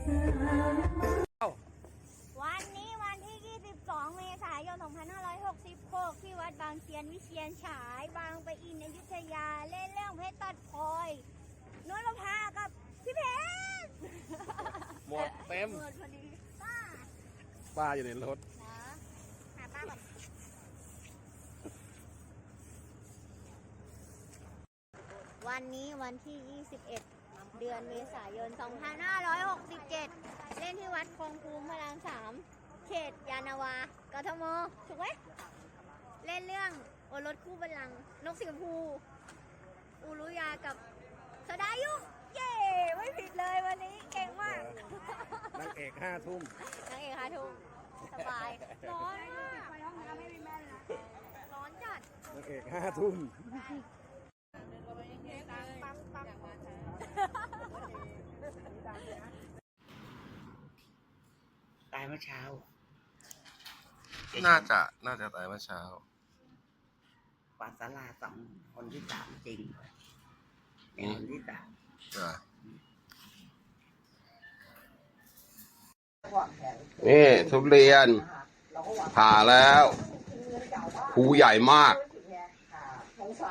วันนี้วันที่ 22 เมษายน 2566 ที่วัดบางเทียนวิเชียนฉายบางไปอินในยุธยา เล่นเรื่องเพชรตัดพลอยนวลภากับพี่เพชรหมดเต็มหมดพอดีป้าป้าอยู่ในรถนะหาป้าก่อนวันนี้วันที่ 21 เดือนเมษายน 2567 เล่นที่วัดคลองภูมิพระรามสามเขตยานาวากทมถูกไหมเล่นเรื่องโอรสคู่บัลลังก์นกสีชมพูอูรุยากับสดายุ เย้ไม่ผิดเลยวันนี้เก่งมากนางเอกห้าทุ่มนางเอกค่ะทุกสบายร้อนมากไปห้องน้ำไม่มีแม่เลยร้อนจัดนางเอกห้าทุ่มายเมื่อเช้า น่าจะน่าจะตายเมื่อเช้าปัสสลาสองคนที่สามจริงเป็นคนที่สามอะวางแผนนี่ทุเรียนเราก็วางผ่าแล้วภูใหญ่มาก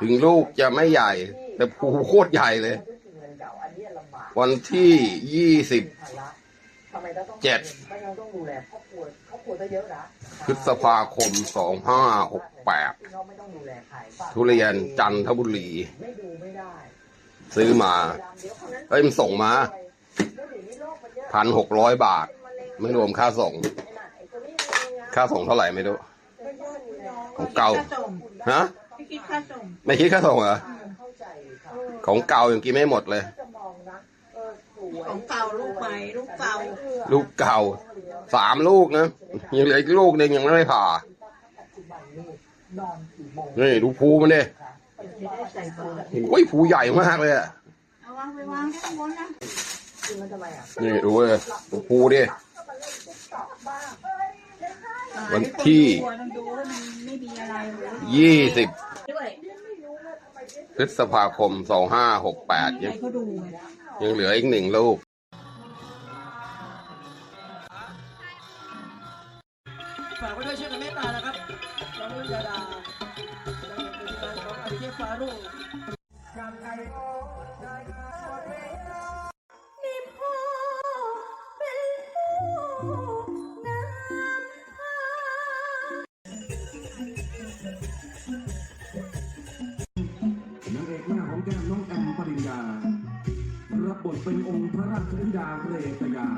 ถึงลูกจะไม่ใหญ่ แต่ภูโคตรใหญ่เลยเงินเก่าอันนี้ลำบากวันที่ยี่สิบภาระทำไมเราต้องเจ็ด ไม่งั้นต้องดูแลครอบครัวครอบครัวก็เยอะนะพฤษภาคมสองห้าหกแปดที่เขาไม่ต้องดูแลใครทุเรียนจันทบุรี ไม่ดูไม่ได้ซื้อมา เดี๋ยวคนนั้นเอ้ยมันส่งมาแล้วเดี๋ยวนี้โรคมันเยอะพันหกร้อยบาทไม่รวมค่าส่ง ไอ้น่ะไอ้ตัวนี้เองนะค่าส่งเท่าไหร่ไม่รู้ก็เยอะอยู่แล้วของเก่า ฮะไม่คิดค่าส่งไม่คิดค่าส่งเหรอ เข้าใจครับของเก่ายังกินไม่หมดเลยจ ของเก่าลูกใหม่ลูกเก่าลูกเก่าสามลูกนะยังเหลืออีกลูกหนึ่งยังไม่ได้ผ่าปัจจุบันนี่นอนกี่โมงนี่ดูภูมันดิจะได้ใส่บาตรโอ้ยภูใหญ่มากเลยอะเอาวางไปวางข้างบนนะคือมันทำไมอะนี่ดูเลยดูภูดิก็มาเล่นติ๊กต็อกบ้างเอ้ยเล่นได้วันที่ตัวต้องดูว่ามันไม่มีอะไรเลยยี่สิบด้วยไม่รู้ว่าทำไมเล่นพฤษภาคมสองห้าหกแปดให้ยังเขาดูไง ยังเหลืออีกหนึ่งลูก ฝากไว้ด้วยช่วยกันเมตตานะครับน้องนุ่นยาดาเป็นทีมงานของอาเทียฟาโร่มี บทเป็นองค์พระราชธิดาเรตยา